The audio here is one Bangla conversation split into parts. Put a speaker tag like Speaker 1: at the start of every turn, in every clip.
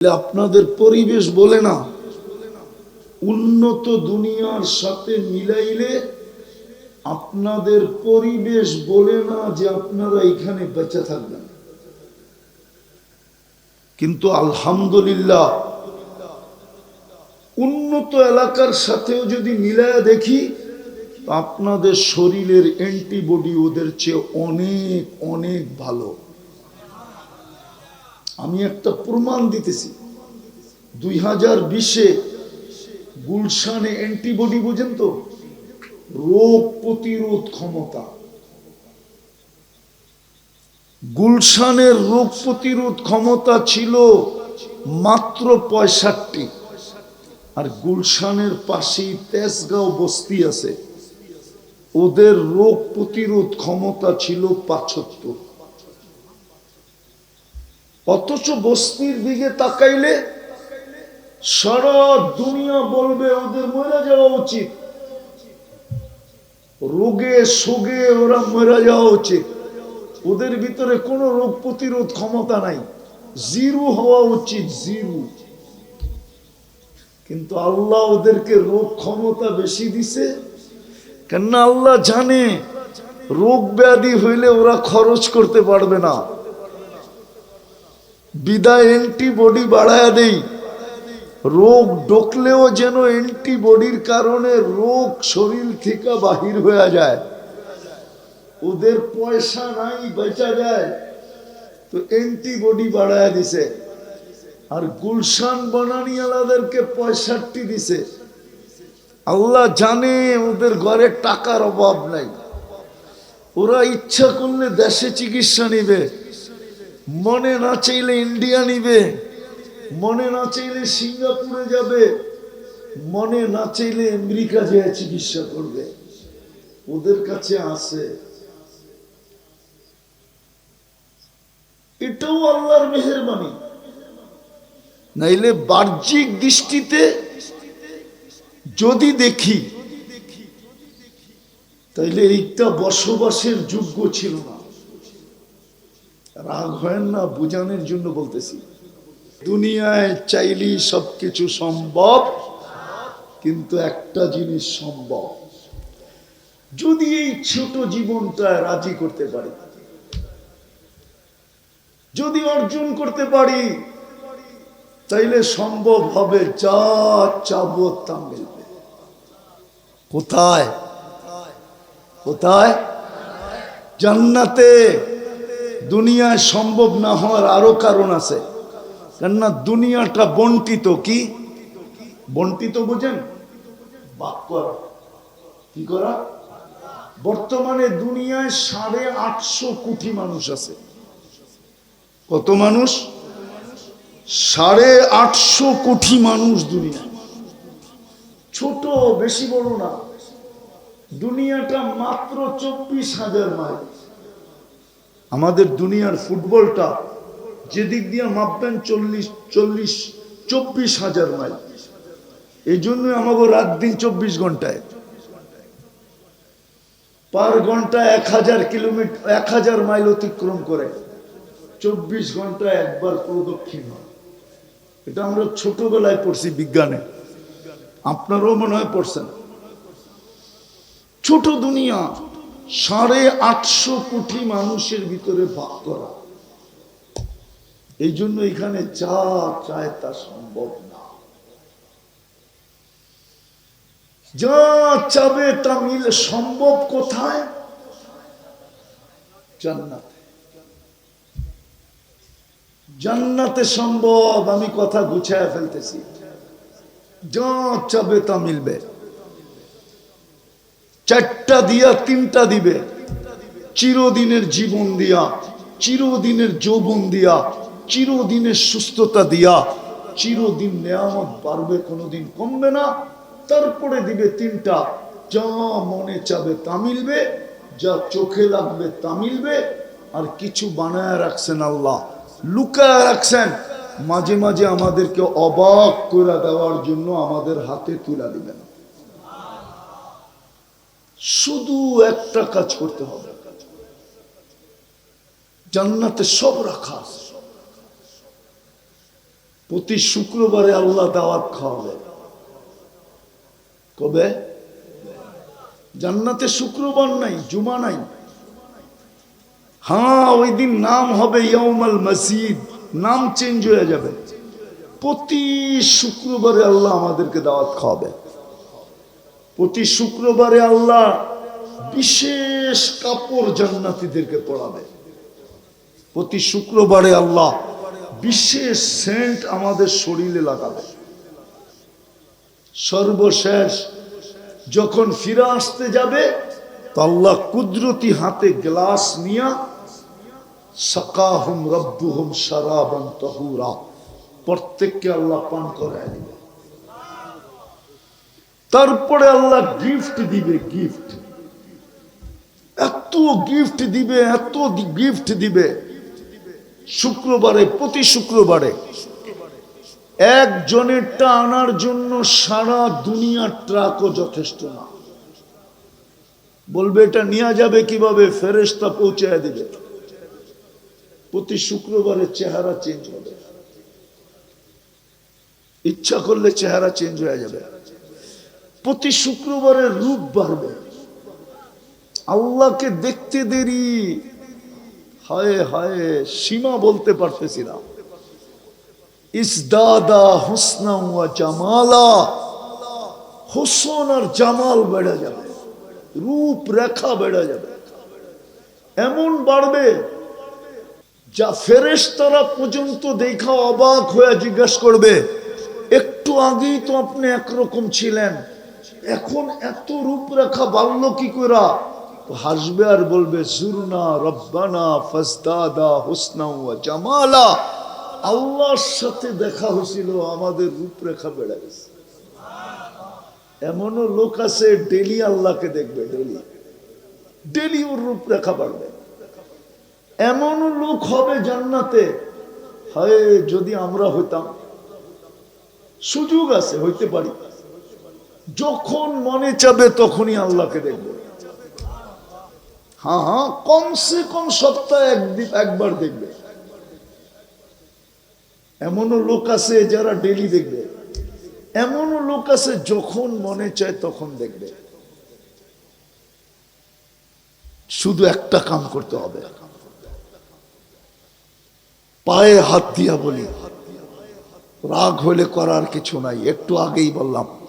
Speaker 1: আপনাদের পরিবেশ বলে না। উন্নত দুনিয়ার সাথে মিলাইলে আপনাদের পরিবেশ বলে না যে আপনারা এখানে বেঁচে থাকবেন। কিন্তু আলহামদুলিল্লাহ, উন্নত এলাকার সাথেও যদি মিলায় দেখি আপনাদের শরীরের অ্যান্টিবডি ওদের চেয়ে অনেক অনেক ভালো। আমি একটা প্রমাণ দিতেছি। দুই হাজার বিশে গুলশানে অ্যান্টিবডি, বুঝেন তো? রোগ প্রতিরোধ ক্ষমতা। গুলশানের রোগ প্রতিরোধ ক্ষমতা ছিল মাত্র পঁয়ষট্টি। আর গুলশানের পাশেই তেজগাঁও বস্তি আছে। ওদের রোগ প্রতিরোধ ক্ষমতা ছিল পাঁচাত্তর অথচ বস্তির দিকে তাকাইলে সারা দুনিয়া বলবে, ওদের মরে যাওয়া উচিত। রোগে সোগে ওরা মরে যাওয়া উচিত। ওদের ভিতরে কোনো রোগ প্রতিরোধ ক্ষমতা নাই। জিরু হওয়া উচিত, জিরু। কিন্তু আল্লাহ ওদেরকে রোগ ক্ষমতা বেশি দিছে। কেননা আল্লাহ জানে, রোগ ব্যাধি হইলে ওরা খরচ করতে পারবে না। বিদায় অ্যান্টিবডি বাড়ায় দেই। রোগ ঢুকলেও যেন অ্যান্টিবডির কারণে রোগ শরীর থেকে বাহির হয়ে যায়। ওদের পয়সা নাই, বেচা যায়। তো অ্যান্টিবডি বাড়ায় দিছে। আর গুলশান বনানিয়ালাদেরকে পয়সাটি দিছে। আল্লাহ জানে ওদের ঘরে টাকার অভাব নাই। ওরা ইচ্ছা করলে দেশে চিকিৎসা নিবে। মনে না চাইলে ইন্ডিয়া নিবে, মনে না চাইলে সিঙ্গাপুরে যাবে, মনে না চাইলে আমেরিকা যেয়ে চিকিৎসা করবে। ওদের কাছে আছে। এটাও আল্লাহর মেহরবানি। নাইলে বাহ্যিক দৃষ্টিতে যদি দেখি, তাইলে এইটা বসবাসের যোগ্য ছিল না। রাগ হয় না, বুঝানোর জন্য বলতেছি। দুনিয়ায় চাইলেই সবকিছু সম্ভব, কিন্তু একটা জিনিস সম্ভব। যদি এই ছোট জীবনটা রাজি করতে পারি, যদি অর্জন করতে পারি, তাইলে সম্ভব হবে যা চাব তা মিলবে। কোথায়? কোথায়? জান্নাতে। দুনিয়ায় সম্ভব না হওয়ার আরও কারণ আছে। কেননা দুনিয়াটা বন্টিত কি? বন্টিত বুঝেন? কি করা? বর্তমানে দুনিয়ায় সাড়ে আটশো কোটি মানুষ আছে। কত মানুষ? সাড়ে আটশো কোটি মানুষ দুনিয়ায়। ছোট, বেশি বড় না। দুনিয়াটা মাত্র চব্বিশ হাজার মাইল। আমাদের দুনিয়ার ফুটবলটা যেদিক দিয়ে মাপবেন চল্লিশ চল্লিশ, চব্বিশ হাজার মাইল। এই জন্য আমাকে রাত দিন চব্বিশ ঘন্টায়। পার ঘণ্টা এক হাজার কিলোমিটার এক হাজার মাইল অতিক্রম করে চব্বিশ ঘণ্টা একবার প্রদক্ষিণ হয়। এটা আমরা ছোটবেলায় পড়ছি বিজ্ঞানে। আপনারও মনে হয় পড়ছেন। ছোট দুনিয়া সাড়ে আটশো কোটি মানুষের ভিতরে ভাগ করা। এই জন্য এখানে যা চায় তা সম্ভব না। যা চাবে তা মিলে সম্ভব কোথায়? জান্নাতে। জান্নাতে সম্ভব, আমি কথা গুছায় ফেলতেছি। যা চাবে তা মিলবে। চারটা দিয়া তিনটা দিবে। চিরদিনের জীবন দিয়া, চিরদিনের যৌবন দিয়া, চিরদিনের সুস্থতা দিয়া, চিরদিন নেয়ামত বাড়বে কোনোদিন কমবে না। তারপরে দিবে তিনটা। যা মনে চাবে তা মিলবে, যা চোখে লাগবে তা মিলবে। আর কিছু বানায় রাখছেন আল্লাহ, লুকায় রাখছেন। মাঝে মাঝে আমাদেরকে অবাক করে দেওয়ার জন্য আমাদের হাতে তুলে দিবেন। শুধু একটা কাজ করতে হবে। জান্নাতে সব রাখা প্রতি শুক্রবারে আল্লাহ দাওয়াত খাওয়াবে। কবে? জান্নাতে শুক্রবার নাই, জুমা নাই। হ্যাঁ ওই দিন নাম হবে ইয়মাল মসজিদ। নাম চেঞ্জ হয়ে যাবে। প্রতি শুক্রবারে আল্লাহ আমাদেরকে দাওয়াত খাওয়াবে। প্রতি শুক্রবারে আল্লাহ বিশেষ কাপড় জান্নাতীদেরকে পড়াবে প্রতি শুক্রবারে আল্লাহ বিশেষ সেন্ট আমাদের শরীরে লাগাবে। সর্বশেষ যখন ফিরে আসতে যাবে, তো আল্লাহ কুদরতি হাতে গ্লাস নিয়া সাকাহুম রব্বুহুম সারাবান তহুরা, প্রত্যেককে আল্লাহ পান করায় দিবে। তারপরে আল্লাহ গিফট দিবে গিফট এত গিফট দিবে, এত গিফট দিবে। শুক্রবারে, প্রতি শুক্রবারে। একজনেরটা আনার জন্য সারা দুনিয়ার ট্রাকও যথেষ্ট না। বলবে, এটা নিয়ে যাবে কীভাবে? ফেরেস্তা পৌঁছায় দিবে। প্রতি শুক্রবারে চেহারা চেঞ্জ হবে। ইচ্ছা করলে চেহারা চেঞ্জ হয়ে যাবে। প্রতি শুক্রবারে রূপ বাড়বে। আল্লাহকে দেখতে দেরি। হায় হায়, সীমা বলতে পারতেছি না। ইসদাদা হুসনা জামালা। হোসন আর জামাল বেড়ে যাবে। রূপ রেখা বেড়ে যাবে। এমন বাড়বে যা ফেরেশ তারা পর্যন্ত দেখা অবাক হয়ে জিজ্ঞাসা করবে, একটু আগেই তো আপনি একরকম ছিলেন। এখন এত রূপরেখা বাড়লো কি করা হাসবে আর বলবে সুরনা রব্বানা ফসদাদা হুসনা জামালা। আল্লাহর সাথে দেখা হয়েছিল, আমাদের রূপরেখা বেড়ে গেছে। এমনও লোক আছে ডেলি আল্লাহকে দেখবে ডেলি ডেলি ওর রূপরেখা বাড়বে। এমনও লোক হবে জান্নাতে। হয়, যদি আমরা হইতাম। সুযোগ আছে, হইতে পারি। যখন মনে চাবে তখনই আল্লাহকে দেখবে। হ্যাঁ হ্যাঁ কমসে কম সপ্তাহে একদিন একবার দেখবে। এমনও লোক আছে যারা ডেলি দেখবে। এমনও লোক আছে যখন মনে চায় তখন দেখবে। শুধু একটা কাম করতে হবে। পায়ে হাত দিয়া বলি, রাগ হলে করার কিছু নাই, একটু আগেই বললাম।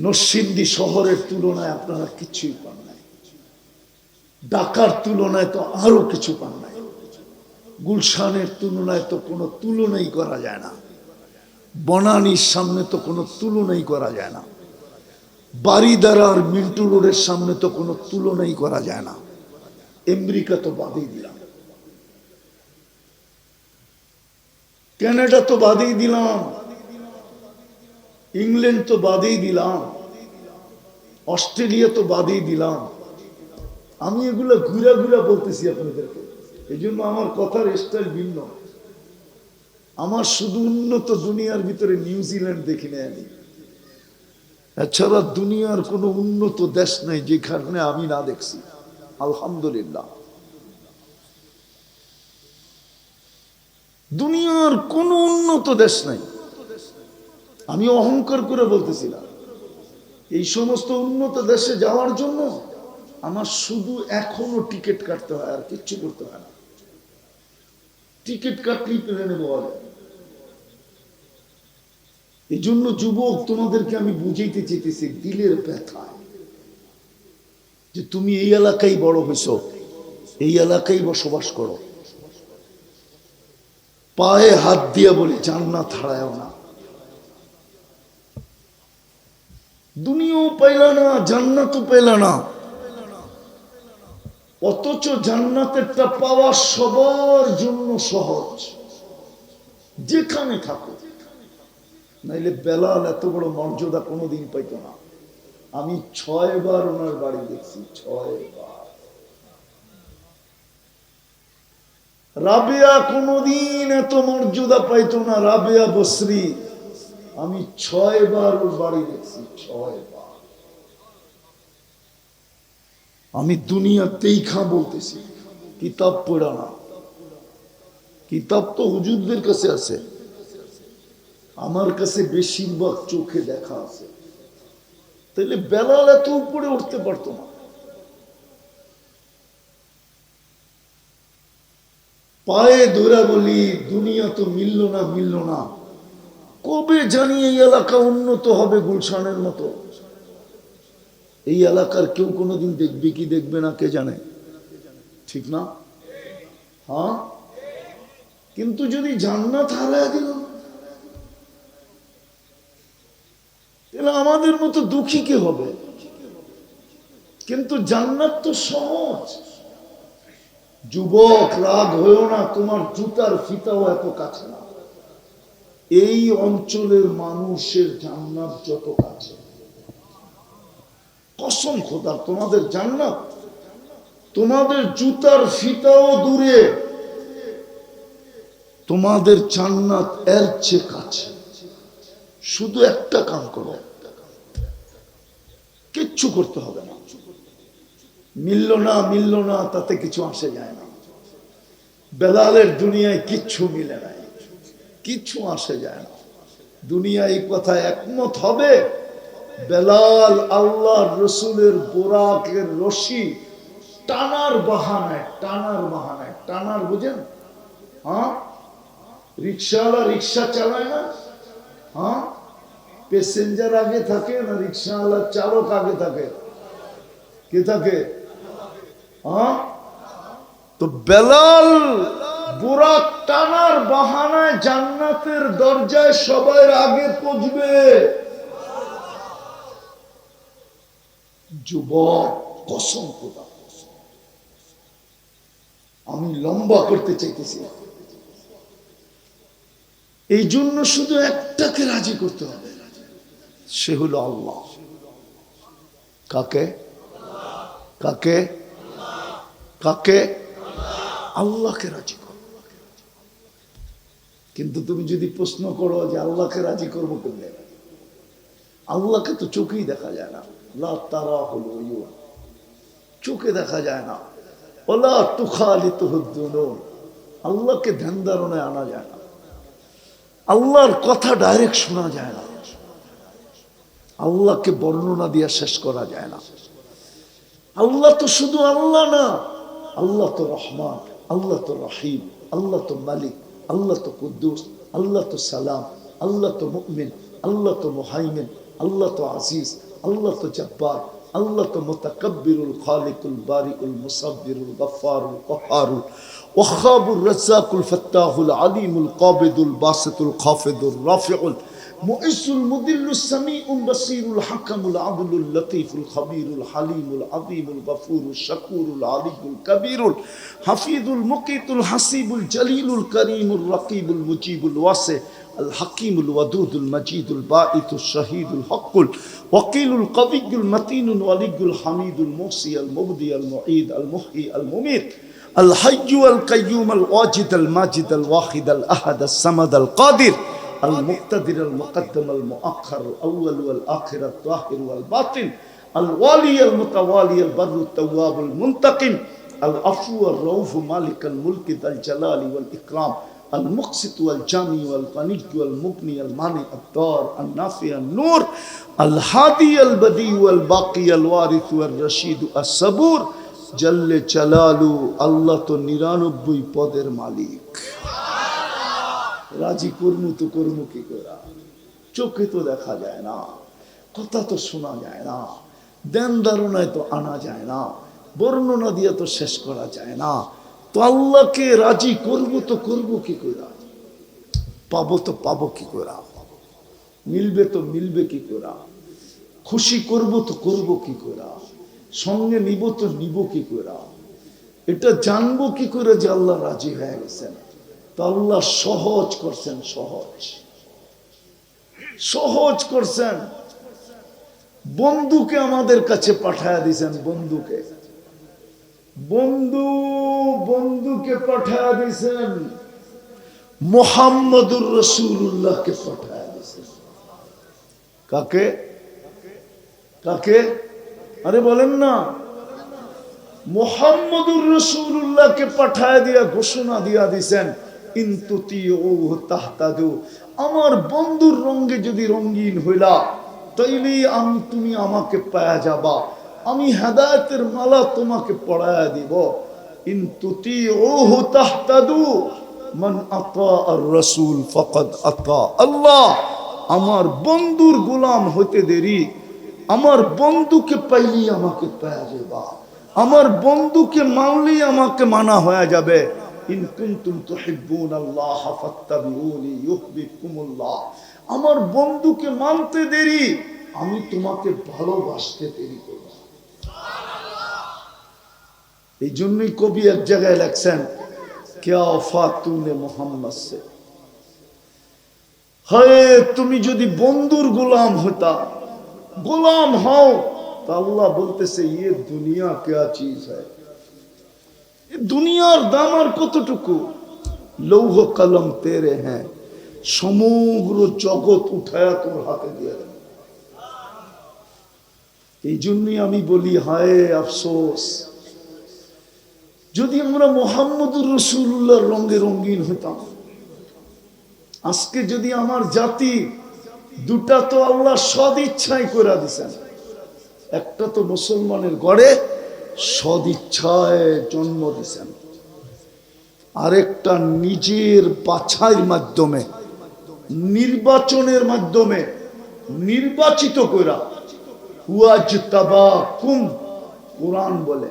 Speaker 1: নরসিংদী শহরের তুলনায় আপনারা কিছুই পান নাই। ঢাকার তুলনায় তো আরও কিছু পান নাই। গুলশানের তুলনায় তো কোনো তুলনাই করা যায় না। বনানীর সামনে তো কোনো তুলনাই করা যায় না। বাড়িদার আর মিন্টু রোডের সামনে তো কোনো তুলনাই করা যায় না। আমেরিকা তো বাদেই দিলাম। ক্যানাডা তো বাদেই দিলাম। ইংল্যান্ড তো বাদেই দিলাম। অস্ট্রেলিয়া তো বাদেই দিলাম। আমি এগুলো ঘুরা ঘুরা বলতেছি আপনাদেরকে। এই জন্য আমার কথার স্টাইল ভিন্ন। আমার শুধু উন্নত দুনিয়ার ভিতরে নিউজিল্যান্ড দেখি না আমি। এছাড়া দুনিয়ার কোনো উন্নত দেশ নেই যেখানে আমি না দেখছি। আলহামদুলিল্লাহ। দুনিয়ার কোনো উন্নত দেশ নাই। আমি অহংকার করে বলতেছিলাম, এই সমস্ত উন্নত দেশে যাওয়ার জন্য আমার শুধু এখনও টিকিট কাটতে হয় আর কিচ্ছু করতে হয় না। টিকিট কাটলেই প্লেনে পাওয়া এই জন্য যুবক, তোমাদেরকে আমি বুঝাইতে চেতেছি দিলের ব্যথায়। যে তুমি এই এলাকায় বড় হয়েছ এই এলাকায় বসবাস করো। পায়ে হাত দিয়ে বলি, জান্নাত হারায় না। দুনিয়াও পাইল না, জান্নাতও পেল না। অথচ জান্নাতেরটা পাওয়া সবার জন্য সহজ। যেখানে থাকো। নাইলে বেলাল এত বড় মর্যাদা কোনোদিন পাইত না। আমি ছয় বার ওনার বাড়ি দেখছি ছয় বার রাবেয়া কোনোদিন এত মর্যাদা পাইত না, রাবেয়া বসরি। আমি ছয় বার ওর বাড়ি দেখছি ছয় বার আমি দুনিয়াতেই খা বলতেছি, কিতাব পড়া না। কিতাব তো হুজুরদের কাছে আছে। আমার কাছে বেশিরভাগ চোখে দেখা আছে। তাহলে বেলাল এত উপরে উঠতে পারতো না। পায়ে ধরে বলি, দুনিয়া তো মিলল না মিলল না। কবে জানি এই এলাকা উন্নত হবে গুলশানের মতো? এই এলাকার কেউ কোনোদিন দেখবে কি দেখবে না, কে জানে? ঠিক না? হ্যাঁ? কিন্তু যদি জান্নাত হারায় দিল? তাহলে আমাদের মতো দুঃখী কে হবে? কিন্তু জান্নাত তো সহজ। যুবক, রাগ হয়েও না, তোমার জুতার ফিতাও এত কাছে না। এই অঞ্চলের মানুষের জান্নাত যত কাছে। কসম খোদা, তোমাদের জান্নাত? তোমাদের জুতার ফিতাও দূরে। তোমাদের জান্নাত এর চেয়ে কাছে। শুধু একটা কাম করো। কিচ্ছু করতে হবে না। মিলল না মিলল না, তাতে কিছু আসে যায় না। বেলালের দুনিয়ায় কিচ্ছু মিলে নাই। কিচ্ছু আসে যায় না। দুনিয়া এই কথা একমত হবে, বেলাল আল্লাহ রসুলের বোরাকের রশি টানার বাহানায় টানার বাহানায়, টানার বুঝেন? হ্যাঁ? রিক্সাওয়ালা রিক্সা চালায় না? হ্যাঁ? প্যাসেঞ্জার আগে থাকে না রিক্সাওয়ালা চালক আগে থাকে? কে থাকে? হ্যাঁ? তো বেলাল বুরাক টানার বাহানায় জান্নাতের দরজায় সবাই আগে পৌঁছবে যুবক, কসম আমি লম্বা করতে চাইতেছি। এই জন্য শুধু একটাকে রাজি করতে হবে। সে হলো আল্লাহ। কাকে? কাকে? কাকে? আল্লাহকে রাজি করো কিন্তু তুমি যদি প্রশ্ন করো যে আল্লাহকে রাজি করব কেমনে আল্লাহকে তো চোখেই দেখা যায় না। তারা হলো। চোখে দেখা যায় না। ওলা তুখালিত হুদ্দুনুন আল্লাহকে ধ্যান ধারণায় আনা যায় না। আল্লাহর কথা ডাইরেক্ট শোনা যায় না। আল্লাহকে বর্ণনা দিয়ে শেষ করা যায় না। আল্লাহ তো শুধু আল্লাহ না, আল্লাহ তো রহমান, আল্লাহ তো রহিম, আল্লাহ তো মালিক। আল্লাহ তো কুদ্দুস, আল্লাহ তো সালাম, আল্লাহ তো মুকমিন আল্লাহ তো মোহাইমিন, আল্লাহ তো আজিজ, আল্লাহ তো জব্বার, আল্লাহ তো মোতাকব্বিরুল খালিকুল বারিকুল মুসাব্বিরুল গফারুল কহারুল ওয়াহাবুর রাজ্জাকুল ফাত্তাহুল আলিমুল কাবিদুল বাসিতুল খাফিদুর রাফিউল। المؤس المذل السميع البصير الحكم العدل اللطيف الخبير الحليم العظيم الغفور الشكور العلي الكبير الحفيظ المقيت الحسيب الجليل الكريم الرقيب المجيب الواسع الحكيم الودود المجيد البائت الشهيد الحق الوكيل القوي المتين الولي الحميد الموصي المبدي المعيد المحيي المميت الحي القيوم الواجد الماجد الواحد الأحد الصمد القادر المقتدر المقدم المؤخر الأول والآخر الظاهر والباطن الوالي المتوالي البر التواب المنتقم العفو الرؤوف مالك الملك ذا الجلال والإكرام المقسط والجامي والغني والمغني المانع الدار النافع النور الهادي البديع والباقي الوارث والرشيد الصبور জল্লে চালালু আল্লাহ তো নিরানব্বই পদের মালিক রাজি কর্মু তো কর্মু কি করা চোখে তো দেখা যায় না, কথা তো শোনা যায় না, দেন ধারণায় তো আনা যায় না, বর্ণনা দিয়ে তো শেষ করা যায় না। তো আল্লাহকে রাজি করব তো করব কি করা পাবো তো পাবো কি করা মিলবে তো মিলবে কি করা খুশি করব তো করব কি করা সঙ্গে নিব তো নিব কি করে এটা জানব কি করে যে আল্লাহ রাজি হয়ে গেছেন? আল্লাহ সহজ করছেন, সহজ। সহজ করছেন। বন্ধুকে আমাদের কাছে পাঠায় দিয়েছেন, বন্ধুকে। বন্ধু, বন্ধুকে পাঠায় দিয়েছেন। মোহাম্মদুর রসুল্লাহকে পাঠায় দিয়েছেন। কাকে? কাকে? আরে বলেন না। মোহাম্মদুর রসুল্লাহকে পাঠায় দিয়া ঘোষণা দিয়া দিছেন ইন্তুতি ও তাহতাদু। আমার বন্ধুর রঙ্গে যদি রঙ্গিন হইলা তাইলেই আমি তুমি আমাকে পায়া যাবা। আমি হেদায়তের মালা তোমাকে পড়ায়া দিব। ইন্তুতি ও তাহতাদু, মান আতা আর রসুল ফকদ আতা। আল্লাহ, আমার বন্ধুর গোলাম হতে দেরি। আমার বন্ধুকে পাইলেই আমাকে পায়া যাবা আমার বন্ধুকে মানলেই আমাকে মানা হয়ে যাবে। ইন কুনতুম ফাত্তাবিউনি ইউহিব্বুকুমুল্লাহ। আমার বন্ধুকে মানতে দেরি, আমি তোমাকে ভালোবাসতে দেরি করব এই জন্যই কবি এক জায়গায় লেখছেন, কেয়া ফাতুনে মোহাম্মদ সে হয়, তুমি যদি বন্ধুর গোলাম হতা, গোলাম হও, তো আল্লাহ বলতেছে ইয়ে দুনিয়া কেয়া চিজ হয় দুনিয়ার দাম আর কতটুকু? লৌহ কলম তেরে হ্যাঁ সমগ্র জগৎ উঠায়া তোর হাতে দিয়ে এই জন্যই আমি বলি, হায় আফসোস, যদি আমরা মোহাম্মদুর রসুল্লাহর রঙে রঙিন হতাম, আজকে যদি আমার জাতি দুটা তো আল্লাহ সদ ইচ্ছাই করে দিছেন, একটা তো মুসলমানের গড়ে সদ ইচ্ছায় জন্ম দিছেন। আরেকটা নিজের বাছাইয়ের মাধ্যমে, নির্বাচনের মাধ্যমে নির্বাচিত করা হুয়াজ তাবা কুম কোরআন বলে,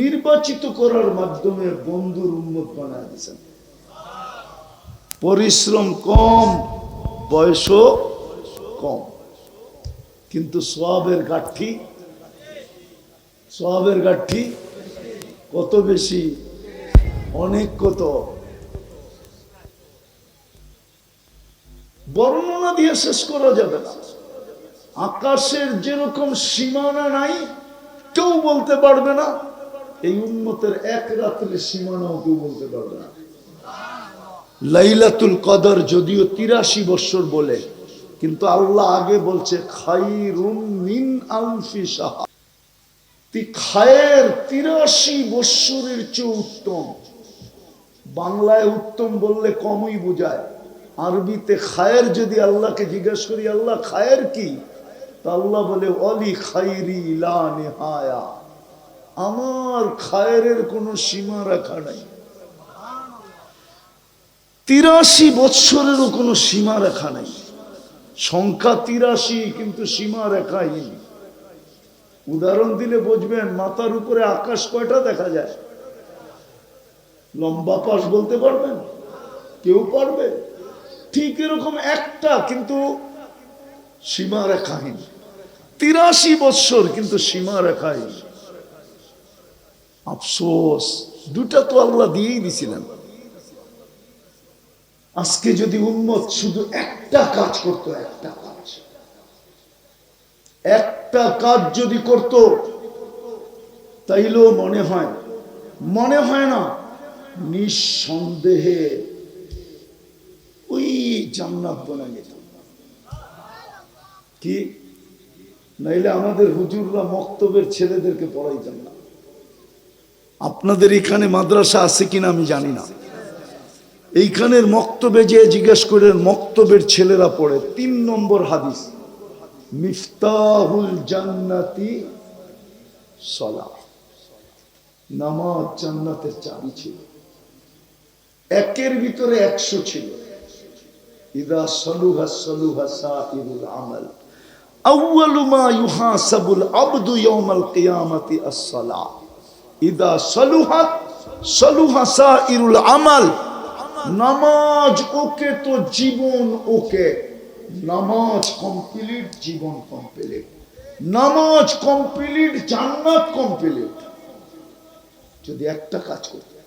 Speaker 1: নির্বাচিত করার মাধ্যমে বন্ধুর উন্মত বানায় দিয়েছেন পরিশ্রম কম, বয়সও কম, কিন্তু সবের গাঠি সবের গাঠি কত বেশি, অনেক কত। বর্ণনা দিয়ে শেষ করা যাবে না। আকাশের যেরকম সীমানা নাই, কেউ বলতে পারবে না। এই উন্মতের এক রাত্রে সীমানাও কেউ বলতে পারবে না। লাইলাতুল কদর যদিও তিরাশি বৎসর বলে, কিন্তু আল্লাহ আগে বলছে, খাইরুম মিন আলফি সাহা খায়ের তিরাশি বৎসরের চেয়ে উত্তম। বাংলায় উত্তম বললে কমই বোঝায়। আরবিতে খায়ের যদি আল্লাহকে জিজ্ঞেস করি, আল্লাহ, খায়ের কি? তা আল্লাহ বলে, অলি খাইরি নেহায়া। আমার খায়ের কোনো সীমা রাখা নাই। তিরাশি বৎসরেরও কোনো সীমা রেখা নাই। সংখ্যা তিরাশি, কিন্তু সীমা রেখাহীন। উদাহরণ দিলে বুঝবেন, মাথার উপরে আকাশ কয়টা দেখা যায়? লম্বা পাশ বলতে পারবেন? কেউ পারবে? ঠিক এরকম একটা, কিন্তু সীমা রেখাহীন তিরাশি বৎসর কিন্তু সীমা রেখাহীন আফসোস, দুটা তো আল্লাহ দিয়েই দিছিলেন। আজকে যদি উন্মত শুধু একটা কাজ করত, একটা কাজ। একটা কাজ যদি করত, তাইলেও মনে হয় মনে হয় না, নিঃসন্দেহে ওই জান্নাত বনা যেত। কি? নাইলে আমাদের হুজুররা মক্তবের ছেলেদেরকে পড়াইতেন না। আপনাদের এখানে মাদ্রাসা আছে কিনা আমি জানি না। এইখানের মক্তবে যে জিজ্ঞেস করেন, মক্তবের ছেলেরা পড়ে, তিন নম্বর হাদিস। মিফতাহুল জান্নাতি সলা। নামাজ জান্নাতের চাবি ছিল। একের ভিতরে একশো ছিল। ইদা সলুহা সলুহা সাইরুল আমাল। আউয়ালু মা ইউহাসাবুল আবদু ইয়াউমাল কিয়ামাতি আস-সালাহ ইদা সলুহাত সলুহা সাইরুল আমাল। নামাজ ওকে তো জীবন ওকে নামাজ কমপ্লিট জীবন কমপ্লিট নামাজ কমপ্লিট জান্নাত কমপ্লিট যদি একটা কাজ করতে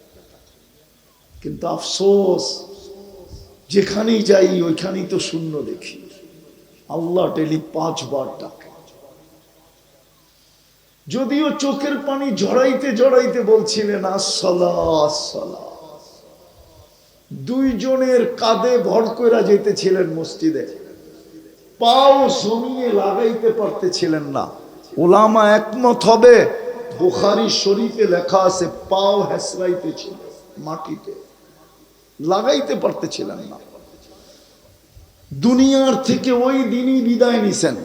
Speaker 1: কিন্তু আফসোস, যেখানেই যাই, ওইখানেই তো শূন্য দেখি। আল্লাহ ডেলি পাঁচবার ডাকে। যদিও চোখের পানি ঝরাইতে ঝরাইতে বলছিলেন আসলা দুইজনের কাঁধে ভর করে যেতেছিলেন মসজিদে। পাও জমিয়ে লাগাইতে পারতেছিলেন না। ওলামা একমত হবে, বুখারি শরীফে লেখা আছে, পাও হেসরাইতেছিল মাটিতে। লাগাইতে পারতেছিলেন না। দুনিয়ার থেকে ওই দিনই বিদায় নিছেন।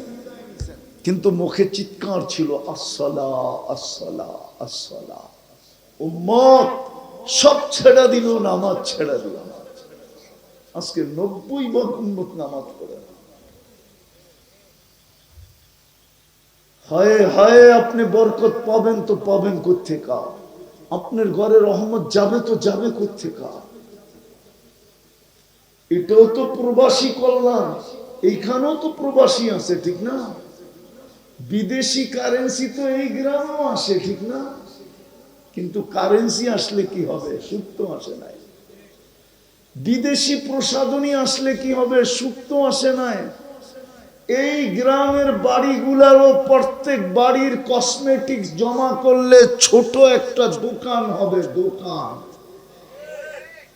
Speaker 1: কিন্তু মুখে চিৎকার ছিল আসলা আসলা আসলা উম্মত, সব ছেড়া দিল, নামাজ ছেড়া দিল। আজকে নব্বই উম্মত নামাজ পড়ে। হায় হায়, আপনি বরকত পাবেন তো পাবেন কোথেকা আপনার ঘরে রহমত যাবে তো যাবে কোথেকা এটাও তো প্রবাসী কল্যাণ। এইখানেও তো প্রবাসী আছে, ঠিক না? বিদেশি কারেন্সি তো এই গ্রামেও আসে, ঠিক না? কিন্তু কারেন্সি আসলে কি হবে? সুখ তো আসে নাই। বিদেশি প্রসাধনী আসলে কি হবে? সুখ তো আসে নাই। এই গ্রামের বাড়িগুলারও প্রত্যেক বাড়ির কসমেটিক্স জমা করলে ছোট একটা দোকান হবে, দোকান।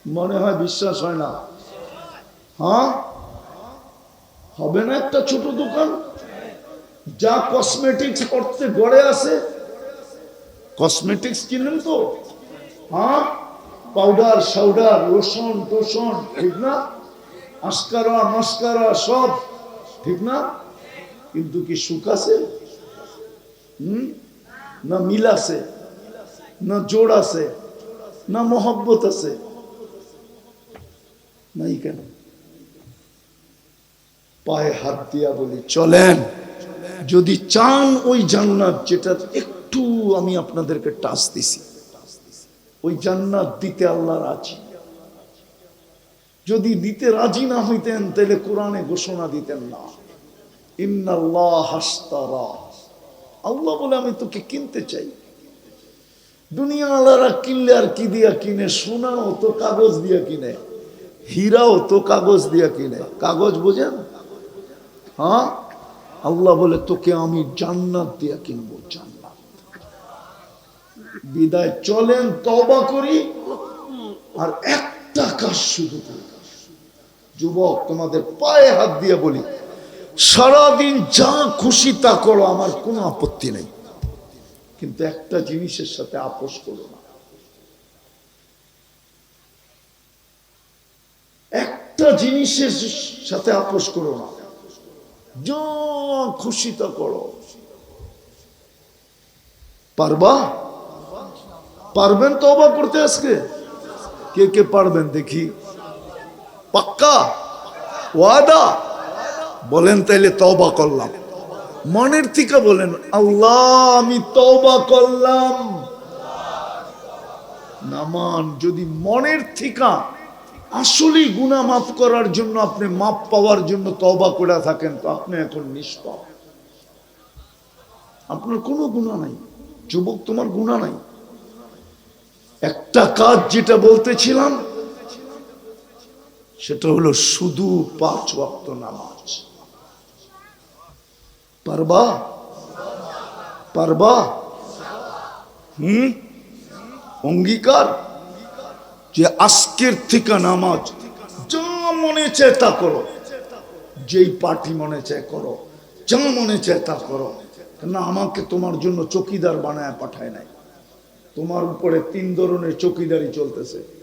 Speaker 1: মনে হয় বিশ্বাস হয় না? হ্যাঁ? হবে না একটা ছোট দোকান? যা কসমেটিক্স করতে গড়ে আছে। কসমেটিক্স কিনেন তো। হ্যাঁ? পাউডার সাউডার লোশন টোশন ঠিক না? আস্কারা মাস্কারা সব। ঠিক না? কিন্তু কি সুখ আছে? না মিল আছে? না জোড় আছে? না মহব্বত আছে? নাই কেন? পায়ে হাত দিয়া বলি, চলেন। যদি চান ওই জান্নাত যেটা একটু আমি আপনাদেরকে টাচ দিছি, ওই জান্নাত দিতে আল্লাহ রাজি। যদি দিতে রাজি না হইতেন, তাহলে কোরআনে ঘোষণা দিতেন না। আল্লাহ বলে, আমি তোকে কিনতে চাই। দুনিয়া কিনলে আর কি দিয়া কিনে? সোনাও তো কাগজ দিয়া কিনে। হীরাও তো কাগজ দিয়া কিনে। কাগজ বোঝেন? হ্যাঁ? আল্লাহ বলে, তোকে আমি জান্নাত দিয়া কিনবো, জান্নাত। বিদায়। চলেন তবা করি। আর একটা কাজ শুধু করি। যুবক, তোমাদের পায়ে হাত দিয়ে বলি, সারাদিন যা খুশি তা করো, আমার কোনো আপত্তি নেই। কিন্তু একটা জিনিসের সাথে আপোষ করো না। একটা জিনিসের সাথে আপোষ করো না। যা খুশি তা করো। পারবা? পারবেন তো অবাক করতে আজকে? কে কে পারবেন দেখি। পাক্কা? ওয়াদা? বলেন তাইলে তবা করলাম। মনের থেকে বলেন, আল্লাহ, আমি তবা করলাম। নামান যদি মনের থিকা আসলেই গুণা মাফ করার জন্য আপনি মাপ পাওয়ার জন্য তবা করে থাকেন, তো আপনি এখন নিষ্পাপ। আপনার কোনো গুণা নাই। যুবক, তোমার গুণা নাই। একটা কাজ যেটা বলতেছিলাম সেটা হলো শুধু পাঁচ ওয়াক্ত নামাজ। পারবা? পারবা? হুম? অঙ্গীকার? যে আজকের থেকে নামাজ যা মনে চায় তা করো। যেই পার্টি মনে চায় করো। যা মনে চায় তা করো। না আমাকে তোমার জন্য চকিদার বানায় পাঠায় নাই। তোমার উপরে তিন ধরনের চকিদারি চলতেছে।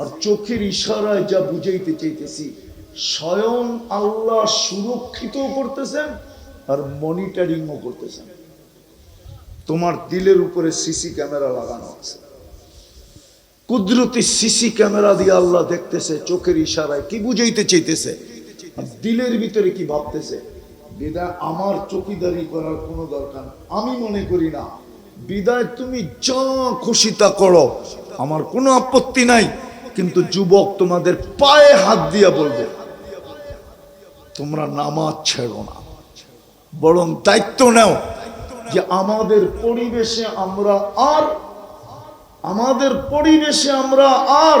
Speaker 1: আর চোখের ইশারায় যা বুঝাইতে চাইতেছি, স্বয়ং আল্লাহ সুরক্ষিত করতেছেন আর মনিটরিংও করতেছেন। তোমার দিলের উপরে সিসি ক্যামেরা লাগানো আছে। কুদরতি সিসি ক্যামেরা দিয়ে আল্লাহ দেখতেছে, চোখের ইশারায় কি বুঝাইতে চাইতেছে, আর দিলের ভিতরে কি ভাবতেছে। বিদায় আমার চকিদারি করার কোনো দরকার। আমি মনে করি না, বিদায় তুমি যা খুশি তা করো, আমার কোনো আপত্তি নাই। কিন্তু যুবক তোমাদের পায়ে হাত দিয়া বলব, তোমরা নামাজ ছেড়ো না। বরং দায়িত্ব নাও যে আমাদের পরিবেশে আমরা আর, আমাদের পরিবেশে আমরা আর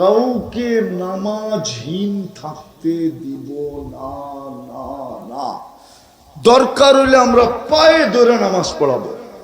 Speaker 1: কাউকে নামাজহীন থাকতে দিব না না না। দরকার হলে আমরা পায়ে ধরে নামাজ পড়াবো।